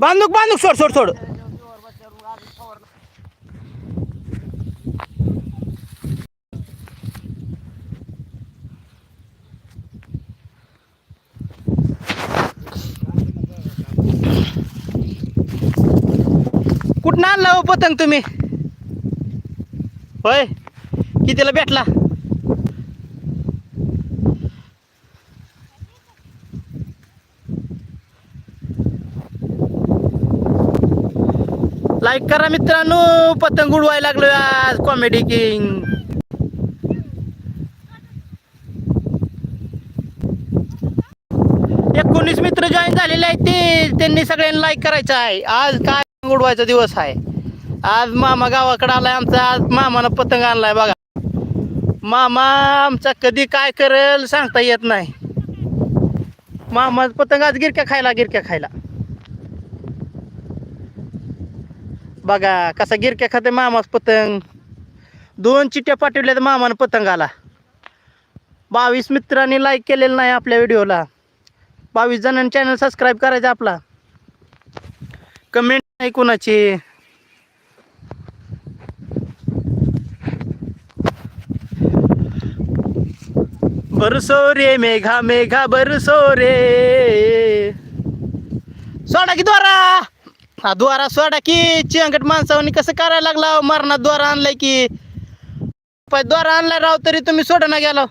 बांधूक बांधूक सोड सोड सोड. कुठं आणला हो पतंग तुम्ही? होय कितीला भेटला? लाईक करा मित्रांनो पतंग उडवायला लागलो आज कॉमेडी किंग एकोणीस मित्र जॉईन झालेले आहेत ते. त्यांनी सगळ्यांनी लाईक करायचं आहे. आज काय उडवायचा दिवस आहे. आज मामा गावाकडे आलाय आमचा. आज मामानं पतंग आणलाय बघा. मामा आमचा कधी काय करेल सांगता येत नाही. मामा पतंग आज गिरक्या खायला गिरक्या खायला. बघा कसा गिरक्या खाते मामाच पतंग. दोन चिट्ट्या पाठवल्यात मामानं पतंग आला बावीस मित्रांनी लाईक केलेलं नाही आपल्या व्हिडिओला. बावीस जणांनी चॅनल सबस्क्राईब करायचा आपला. कमेंट नाही कोणाची. बरसो रे मेघा मेघा बरसो रे. सोडा की द्वारा. द्वारा सोडा की चिंगट माणसावनी कसं करायला लागला? मरणात द्वारा आणलाय की. द्वारा आणलाय राव तरी तुम्ही सोडा ना गेला